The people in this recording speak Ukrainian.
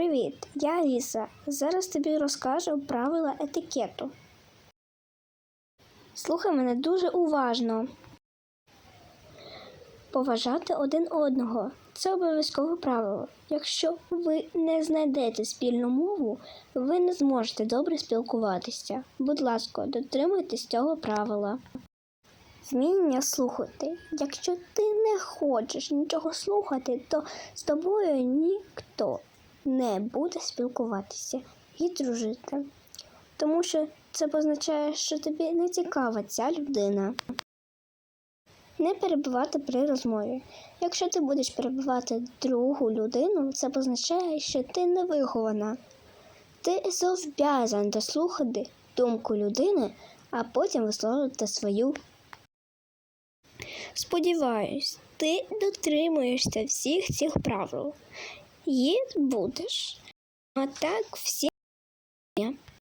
Привіт, я Аліса. Зараз тобі розкажу правила етикету. Слухай мене дуже уважно. Поважати один одного це обов'язкове правило. Якщо ви не знайдете спільну мову, ви не зможете добре спілкуватися. Будь ласка, дотримуйтесь цього правила. Вміння слухати. Якщо ти не хочеш нічого слухати, то з тобою ніхто не буде спілкуватися і дружити. Тому що це позначає, що тобі не цікава ця людина. Не перебивати при розмові. Якщо ти будеш перебивати другу людину, це позначає, що ти не вихована. Ти зобов'язаний дослухати думку людини, а потім висловити свою. Сподіваюсь, ти дотримуєшся всіх цих правил. Є будеш. А так всі.